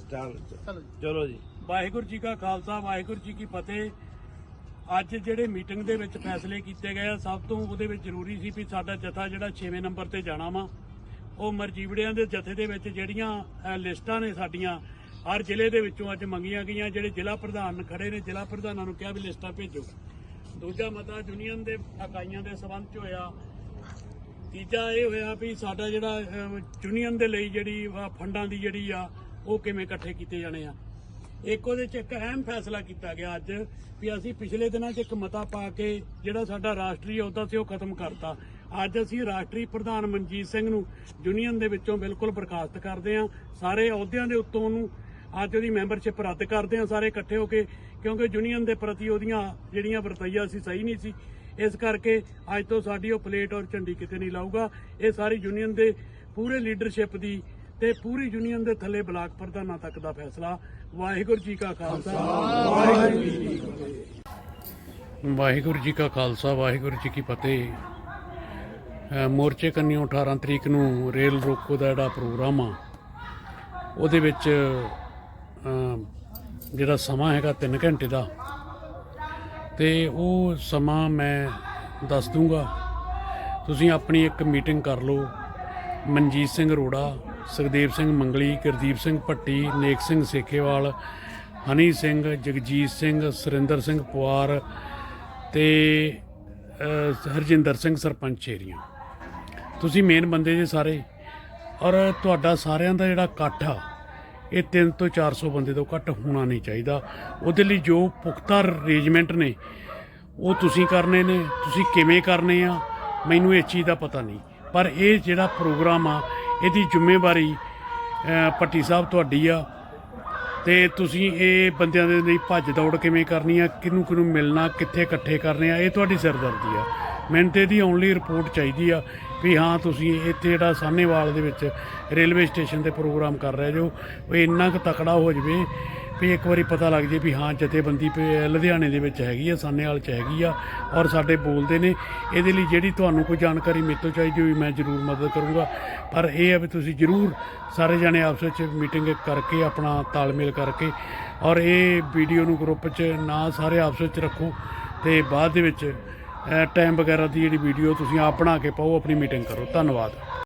ਖਿਆਲ ਚਲੋ ਜੀ। ਚਲੋ ਜੀ। ਵਾਹਿਗੁਰੂ ਜੀ ਕਾ ਖਾਲਸਾ ਵਾਹਿਗੁਰੂ ਜੀ ਕੀ ਫਤਿਹ। ਅੱਜ ਜਿਹੜੇ ਮੀਟਿੰਗ ਦੇ ਵਿੱਚ ਫੈਸਲੇ ਕੀਤੇ ਗਏ ਆ ਸਭ ਤੋਂ ਉਹਦੇ ਵਿੱਚ ਜ਼ਰੂਰੀ ਸੀ ਵੀ ਸਾਡਾ ਜਥਾ ਜਿਹੜਾ 6ਵੇਂ ਨੰਬਰ ਤੇ ਜਾਣਾ ਵਾ। ਉਹ ਮਰਜੀਵੜਿਆਂ ਦੇ ਜਥੇ ਦੇ ਵਿੱਚ ਜਿਹੜੀਆਂ ਅਹ, ਲਿਸਟਾਂ ਨੇ ਸਾਡੀਆਂ ਹਰ ਜ਼ਿਲ੍ਹੇ ਦੇ ਵਿੱਚੋਂ ਅੱਜ ਮੰਗੀਆਂ ਗਈਆਂ ਜਿਹੜੇ ਜ਼ਿਲ੍ਹਾ ਪ੍ਰਧਾਨ ਖੜੇ ਨੇ ਜ਼ਿਲ੍ਹਾ ਪ੍ਰਧਾਨਾਂ ਨੂੰ ਕਿਹਾ ਵੀ ਲਿਸਟਾਂ ਭੇਜੋ। ਦੂਜਾ ਮਤਾ ਯੂਨੀਅਨ ਦੇ ਇਕਾਈਆਂ ਦੇ ਸੰਬੰਧ ਚ ਹੋਇਆ। ਤੀਜਾ ਇਹ ਹੋਇਆ ਵੀ ਸਾਡਾ ਜਿਹੜਾ ਯੂਨੀਅਨ ਦੇ ਲਈ ਜਿਹੜੀ ਅਹ, ਫੰਡਾਂ ਦੀ ਜਿਹੜੀ ਆ ਉਹ ਕਿਵੇਂ ਇਕੱਠੇ ਕੀਤੇ ਜਾਣੇ ਆ। ਇੱਕ ਉਹਦੇ ਚ ਇੱਕ ਅਹਿਮ ਫੈਸਲਾ ਕੀਤਾ ਗਿਆ ਅੱਜ ਵੀ ਅਸੀਂ ਪਿਛਲੇ ਦਿਨਾਂ 'ਚ ਇੱਕ ਮਤਾ ਪਾ ਕੇ ਜਿਹੜਾ ਸਾਡਾ ਰਾਸ਼ਟਰੀ ਅਹੁਦਾ ਸੀ ਉਹ ਖਤਮ ਕਰਤਾ। ਅੱਜ ਅਸੀਂ ਰਾਸ਼ਟਰੀ ਪ੍ਰਧਾਨ ਮਨਜੀਤ ਸਿੰਘ ਨੂੰ ਯੂਨੀਅਨ ਦੇ ਵਿੱਚੋਂ ਬਿਲਕੁਲ ਬਰਖਾਸਤ ਕਰਦੇ ਹਾਂ। ਸਾਰੇ ਅਹੁਦਿਆਂ ਦੇ ਉੱਤੋਂ ਉਹਨੂੰ ਅੱਜ ਉਹਦੀ ਮੈਂਬਰਸ਼ਿਪ ਰੱਦ ਕਰਦੇ ਹਾਂ ਸਾਰੇ ਇਕੱਠੇ ਹੋ ਕੇ, ਕਿਉਂਕਿ ਯੂਨੀਅਨ ਦੇ ਪ੍ਰਤੀ ਉਹਦੀਆਂ ਜਿਹੜੀਆਂ ਵਰਤਈਆਂ ਸੀ ਸਹੀ ਨਹੀਂ ਸੀ। ਇਸ ਕਰਕੇ ਅੱਜ ਤੋਂ ਸਾਡੀ ਉਹ ਪਲੇਟ ਔਰ ਝੰਡੀ ਕਿਤੇ ਨਹੀਂ ਲਾਊਗਾ। ਇਹ ਸਾਰੀ ਯੂਨੀਅਨ ਦੇ ਪੂਰੇ ਲੀਡਰਸ਼ਿਪ ਦੀ ਤੇ ਪੂਰੀ ਯੂਨੀਅਨ ਦੇ ਥੱਲੇ ਬਲਾਕ ਪ੍ਰਧਾਨਾਂ ਤੱਕ ਦਾ ਫੈਸਲਾ। ਵਾਹਿਗੁਰੂ ਜੀ ਕਾ ਖਾਲਸਾ। ਵਾਹਿਗੁਰੂ ਜੀ ਕੀ ਫਤਿਹ ਵਾਹਿਗੁਰੂ ਜੀ ਕਾ ਖਾਲਸਾ, ਵਾਹਿਗੁਰੂ ਜੀ ਕੀ ਫਤਿਹ। ਮੋਰਚੇ ਕੰਨਿਓ 18 ਤਰੀਕ ਨੂੰ ਰੇਲ ਰੋਕੋ ਦਾ ਜਿਹੜਾ ਪ੍ਰੋਗਰਾਮ ਆ, ਉਹਦੇ ਵਿੱਚ ਜਿਹੜਾ ਸਮਾਂ ਹੈਗਾ 3 ਘੰਟੇ ਦਾ, ਤੇ ਉਹ ਸਮਾਂ ਮੈਂ ਦੱਸ ਦੂੰਗਾ। ਤੁਸੀਂ ਆਪਣੀ ਇੱਕ ਮੀਟਿੰਗ ਕਰ ਲਓ। ਮਨਜੀਤ ਸਿੰਘ ਰੋੜਾ ਸੁਖਦੇਵ ਸਿੰਘ ਮੰਗਲੀ, ਗੁਰਦੀਪ ਸਿੰਘ ਭੱਟੀ, ਨੇਕ ਸਿੰਘ ਸੇਖੇਵਾਲ, ਹਨੀ ਸਿੰਘ, ਜਗਜੀਤ ਸਿੰਘ, ਸੁਰਿੰਦਰ ਸਿੰਘ ਪੁਆਰ ਤੇ ਹਰਜਿੰਦਰ ਸਿੰਘ ਸਰਪੰਚ ਚੇਰੀਆਂ ਤੁਸੀਂ ਮੇਨ ਬੰਦੇ ਜੇ ਸਾਰੇ। ਔਰ ਤੁਹਾਡਾ ਸਾਰਿਆਂ ਦਾ ਜਿਹੜਾ ਇਕੱਠ ਆ, ਇਹ 3 ਤੋਂ 400 ਬੰਦੇ ਤੋਂ ਘੱਟ ਹੋਣਾ ਨਹੀਂ ਚਾਹੀਦਾ। ਉਹਦੇ ਲਈ ਜੋ ਪੁਖਤਾ ਅਰੇਂਜਮੈਂਟ ਨੇ, ਉਹ ਤੁਸੀਂ ਕਰਨੇ ਨੇ, ਤੁਸੀਂ ਕਿਵੇਂ ਕਰਨੇ ਆ, ਮੈਨੂੰ ਇਹ ਚੀਜ਼ ਦਾ ਪਤਾ ਨਹੀਂ। ਪਰ ਇਹ ਜਿਹੜਾ ਪ੍ਰੋਗਰਾਮ ਆ ਇਹਦੀ ਜ਼ਿੰਮੇਵਾਰੀ ਅ, ਭੱਟੀ ਸਾਹਿਬ ਤੁਹਾਡੀ ਆ। ਤੇ ਤੁਸੀਂ ਇਹ ਬੰਦਿਆਂ ਦੇ ਲਈ ਭੱਜ ਦੌੜ ਕਿਵੇਂ ਕਰਨੀ ਆ ਕਿਹਨੂੰ ਕਿਹਨੂੰ ਮਿਲਣਾ ਕਿੱਥੇ ਇਕੱਠੇ ਕਰਨੇ ਆ ਇਹ ਤੁਹਾਡੀ ਸਿਰਦਰਦੀ ਆ। ਮੈਨੂੰ ਤੇ ਇਹਦੀ ਓਨਲੀ ਰਿਪੋਰਟ ਚਾਹੀਦੀ ਆ ਵੀ ਹਾਂ ਤੁਸੀਂ ਇੱਥੇ ਜਿਹੜਾ ਸਾਹਨੇਵਾਲ ਦੇ ਵਿੱਚ ਰੇਲਵੇ ਸਟੇਸ਼ਨ ਤੇ ਪ੍ਰੋਗਰਾਮ ਕਰ ਰਹੇ ਜੋ ਉਹ ਇੰਨਾ ਕੁ ਤਕੜਾ ਹੋ ਜਵੇ ਵੀ ਇੱਕ ਵਾਰੀ ਪਤਾ ਲੱਗ ਜੇ ਵੀ ਹਾਂ ਜਥੇਬੰਦੀ ਪੇ ਲੁਧਿਆਣੇ ਦੇ ਵਿੱਚ ਹੈਗੀ ਆ ਸਾਨੇਵਾਲ ਚ ਹੈਗੀ ਆ ਔਰ ਸਾਡੇ ਬੋਲਦੇ ਨੇ। ਇਹਦੇ ਲਈ ਜਿਹੜੀ ਤੁਹਾਨੂੰ ਕੋਈ ਜਾਣਕਾਰੀ ਮੇਰੇ ਤੋਂ ਚਾਹੀਦੀ ਹੋਈ ਮੈਂ ਜ਼ਰੂਰ ਮਦਦ ਕਰੂੰਗਾ। ਪਰ ਇਹ ਆ ਵੀ ਤੁਸੀਂ ਜ਼ਰੂਰ ਸਾਰੇ ਜਣੇ ਆਪਸ ਵਿੱਚ ਮੀਟਿੰਗ ਕਰਕੇ ਆਪਣਾ ਤਾਲਮੇਲ ਕਰਕੇ ਔਰ ਇਹ ਵੀਡੀਓ ਨੂੰ ਗਰੁੱਪ 'ਚ ਨਾ ਸਾਰੇ ਆਪਸ ਵਿੱਚ ਰੱਖੋ ਤੇ ਬਾਅਦ ਦੇ ਵਿੱਚ ਟਾਈਮ ਵਗੈਰਾ ਦੀ ਜਿਹੜੀ ਵੀਡੀਓ ਤੁਸੀਂ ਆਪ ਬਣਾ ਕੇ ਪਾਓ, ਆਪਣੀ ਮੀਟਿੰਗ ਕਰੋ। ਧੰਨਵਾਦ।